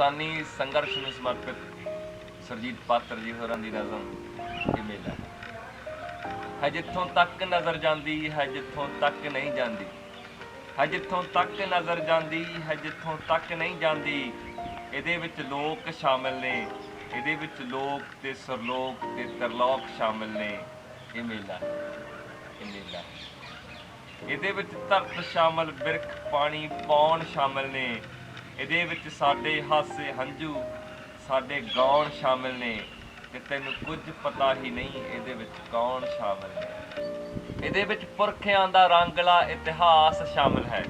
ਕਿਸਾਨੀ ਸੰਘਰਸ਼ ਨੂੰ ਸਮਰਪਿਤ ਸਰਜੀਤ ਪਾਤਰ ਜੀ ਹੋਰਾਂ ਦੀ ਨਜ਼ਮ ਇਹ ਮੇਲਾ ਹੈ। ਹੈ ਜਿੱਥੋਂ ਤੱਕ ਨਜ਼ਰ ਜਾਂਦੀ ਹੈ ਜਿੱਥੋਂ ਤੱਕ ਨਹੀਂ ਜਾਂਦੀ। ਹੈ ਜਿੱਥੋਂ ਤੱਕ ਨਜ਼ਰ ਜਾਂਦੀ ਹੈ ਜਿੱਥੋਂ ਤੱਕ ਨਹੀਂ ਜਾਂਦੀ। ਇਹਦੇ ਵਿੱਚ ਲੋਕ ਸ਼ਾਮਿਲ ਨੇ, ਇਹਦੇ ਵਿੱਚ ਲੋਕ ਤੇ ਸਰਲੋਕ ਤੇ ਤਰਲੋਕ ਸ਼ਾਮਿਲ ਨੇ। ਇਹ ਮੇਲਾ ਹੈ, ਇਹ ਮੇਲਾ ਹੈ। ਇਹਦੇ ਵਿੱਚ ਧਰਤ ਸ਼ਾਮਲ, ਬਿਰਖ ਪਾਣੀ ਪੌਣ ਸ਼ਾਮਿਲ ਨੇ। ਇਹਦੇ ਵਿੱਚ ਸਾਡੇ ਹਾਸੇ ਹੰਝੂ, ਸਾਡੇ ਗਾਉਣ ਸ਼ਾਮਿਲ ਨੇ ਤੇ ਤੈਨੂੰ ਕੁਝ ਪਤਾ ਹੀ ਨਹੀਂ ਇਹਦੇ ਵਿੱਚ ਕੌਣ ਸ਼ਾਮਿਲ ਨੇ। ਇਹਦੇ ਵਿੱਚ ਪੁਰਖਿਆਂ ਦਾ ਰੰਗਲਾ ਇਤਿਹਾਸ ਸ਼ਾਮਿਲ ਹੈ।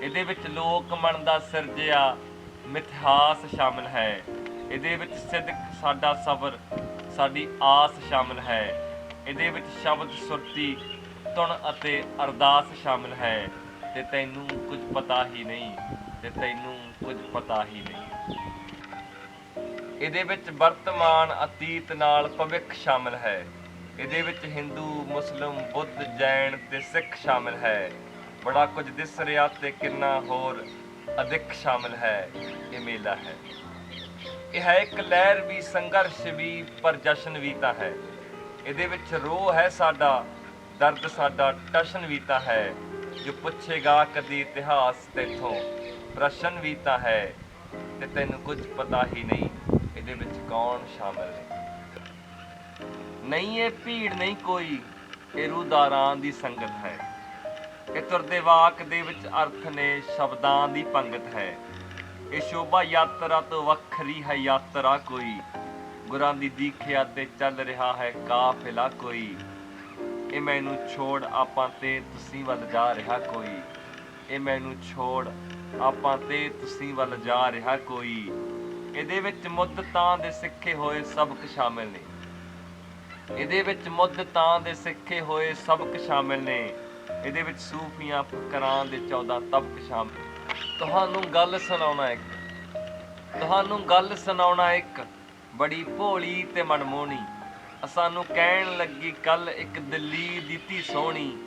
ਇਹਦੇ ਵਿੱਚ ਲੋਕ ਮਨ ਦਾ ਸਿਰਜਿਆ ਮਿਥਿਹਾਸ ਸ਼ਾਮਿਲ ਹੈ। ਇਹਦੇ ਵਿੱਚ ਸਿਦਕ ਸਾਡਾ ਸਬਰ, ਸਾਡੀ ਆਸ ਸ਼ਾਮਿਲ ਹੈ। ਇਹਦੇ ਵਿੱਚ ਸ਼ਬਦ ਸੁਰਤੀ, ਧੁਨ ਅਤੇ ਅਰਦਾਸ ਸ਼ਾਮਿਲ ਹੈ ਤੇ ਤੈਨੂੰ ਕੁਝ ਪਤਾ ਹੀ ਨਹੀਂ। ਤੇ ਤੈਨੂੰ ਕੁਝ ਪਤਾ ਹੀ ਨਹੀਂ। ਇਹਦੇ ਵਿੱਚ ਵਰਤਮਾਨ ਅਤੀਤ ਨਾਲ ਭਵਿੱਖ ਸ਼ਾਮਲ ਹੈ। ਇਹਦੇ ਵਿੱਚ ਹਿੰਦੂ, ਮੁਸਲਮ, ਬੁੱਧ, ਜੈਨ ਤੇ ਸਿੱਖ ਸ਼ਾਮਲ ਹੈ। ਬੜਾ ਕੁਝ ਦਿਸ ਰਿਹਾ ਤੇ ਕਿੰਨਾ ਹੋਰ ਅਧਿਕ ਸ਼ਾਮਲ ਹੈ, ਇਹ ਮੇਲਾ ਹੈ। ਇਹ ਹੈ ਇੱਕ ਲਹਿਰ ਵੀ, ਸੰਘਰਸ਼ ਵੀ, ਪਰ ਜਸ਼ਨ ਵੀ ਤਾਂ ਹੈ। ਇਹਦੇ ਵਿੱਚ ਰੋਹ ਹੈ ਸਾਡਾ, ਦਰਦ ਸਾਡਾ, ਟਸ਼ਨ ਵੀ ਤਾਂ ਹੈ। ਜੋ ਪੁੱਛੇਗਾ ਕਦੀ ਇਤਿਹਾਸ ਤੇਥੋਂ ਪ੍ਰਸ਼ਨ ਵੀ ਤਾਂ ਹੈ ਤੇ ਤੈਨੂੰ ਕੁਝ ਪਤਾ ਹੀ ਨਹੀਂ ਇਹਦੇ ਵਿੱਚ ਕੌਣ ਸ਼ਾਮਲ ਨੇ। ਨਹੀਂ, ਇਹ ਭੀੜ ਨਹੀਂ ਕੋਈ, ਇਹ ਰੂਦਾਰਾਂ ਦੀ ਸੰਗਤ ਹੈ। ਇਹ ਤੁਰਦੇ ਵਾਕ ਦੇ ਵਿੱਚ ਅਰਥ ਨੇ, ਸ਼ਬਦਾਂ ਦੀ ਪੰਗਤ ਹੈ। ਇਹ ਸ਼ੋਭਾ ਯਾਤਰਾ ਤੋਂ ਵੱਖਰੀ ਹੈ ਯਾਤਰਾ ਕੋਈ। ਗੁਰਾਂ ਦੀ ਦੀਖਿਆ ਤੇ ਚੱਲ ਰਿਹਾ ਹੈ ਕਾਫਿਲਾ ਕੋਈ। ਇਹ ਮੈਨੂੰ ਛੋੜ ਆਪਾਂ ਤੇ, ਤੁਸੀਂ ਵੱਲ ਜਾ ਰਿਹਾ ਕੋਈ। ਇਹ ਮੈਨੂੰ ਛੋੜ ਆਪਾਂ ਤੇ ਤੁਸੀਂ ਵੱਲ ਜਾ ਰਿਹਾ ਕੋਈ। ਇਹਦੇ ਵਿੱਚ ਮੁੱਦਤਾਂ ਦੇ ਸਿੱਖੇ ਹੋਏ ਸਬਕ ਸ਼ਾਮਿਲ ਨੇ। ਇਹਦੇ ਵਿੱਚ ਮੁੱਦਤਾਂ ਦੇ ਸਿੱਖੇ ਹੋਏ ਸਬਕ ਸ਼ਾਮਿਲ ਨੇ। ਇਹਦੇ ਵਿੱਚ ਸੂਫੀਆਂ ਫਕਰਾਂ ਦੇ 14 ਤਬਕ ਸ਼ਾਮਿਲ। ਤੁਹਾਨੂੰ ਗੱਲ ਸੁਣਾਉਣਾ ਇੱਕ। ਤੁਹਾਨੂੰ ਗੱਲ ਸੁਣਾਉਣਾ ਇੱਕ। ਬੜੀ ਭੋਲੀ ਤੇ ਮਨਮੋਹਣੀ। ਸਾਨੂੰ ਕਹਿਣ ਲੱਗੀ ਕੱਲ ਇੱਕ ਦਿੱਲੀ ਦੀ ਧੀ ਸੋਹਣੀ।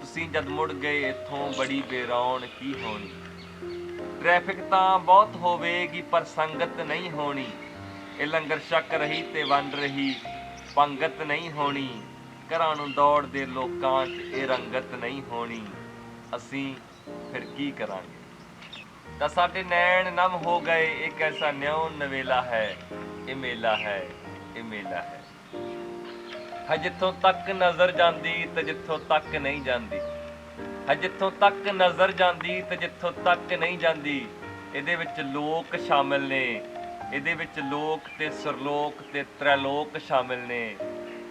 ਤੁਸੀਂ ਜਦ ਮੁੜ ਗਏ ਇੱਥੋਂ ਬੜੀ ਬੇਰੌਣ ਕੀ ਹੋਣੀ। ਟ੍ਰੈਫਿਕ ਤਾਂ ਬਹੁਤ ਹੋਵੇਗੀ, ਪਰ ਸੰਗਤ ਨਹੀਂ ਹੋਣੀ। ਇਹ ਲੰਗਰ ਛਕ ਰਹੀ ਤੇ ਵੰਡ ਰਹੀ, ਪੰਗਤ ਨਹੀਂ ਹੋਣੀ। ਘਰਾਂ ਨੂੰ ਦੌੜਦੇ ਲੋਕਾਂ 'ਚ ਇਹ ਰੰਗਤ ਨਹੀਂ ਹੋਣੀ। ਅਸੀਂ ਫਿਰ ਕੀ ਕਰਾਂਗੇ? ਤਾਂ ਸਾਡੇ ਨੈਣ ਨਮ ਹੋ ਗਏ, ਇਹ ਕੈਸਾ ਨਿਉ ਨਵੇਲਾ ਹੈ, ਇਹ ਮੇਲਾ ਹੈ, ਇਹ ਮੇਲਾ ਹੈ। ਹੈ ਜਿੱਥੋਂ ਤੱਕ ਨਜ਼ਰ ਜਾਂਦੀ ਤੇ ਜਿੱਥੋਂ ਤੱਕ ਨਹੀਂ ਜਾਂਦੀ। ਹੈ ਜਿੱਥੋਂ ਤੱਕ ਨਜ਼ਰ ਜਾਂਦੀ ਤੇ ਜਿੱਥੋਂ ਤੱਕ ਨਹੀਂ ਜਾਂਦੀ, ਇਹਦੇ ਵਿੱਚ ਲੋਕ ਸ਼ਾਮਿਲ ਨੇ। ਇਹਦੇ ਵਿੱਚ ਲੋਕ ਤੇ ਸਰਲੋਕ ਤੇ ਤ੍ਰੈਲੋਕ ਸ਼ਾਮਿਲ ਨੇ।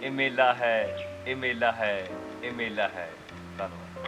ਇਹ ਮੇਲਾ ਹੈ, ਇਹ ਮੇਲਾ ਹੈ, ਇਹ ਮੇਲਾ ਹੈ। ਧੰਨਵਾਦ।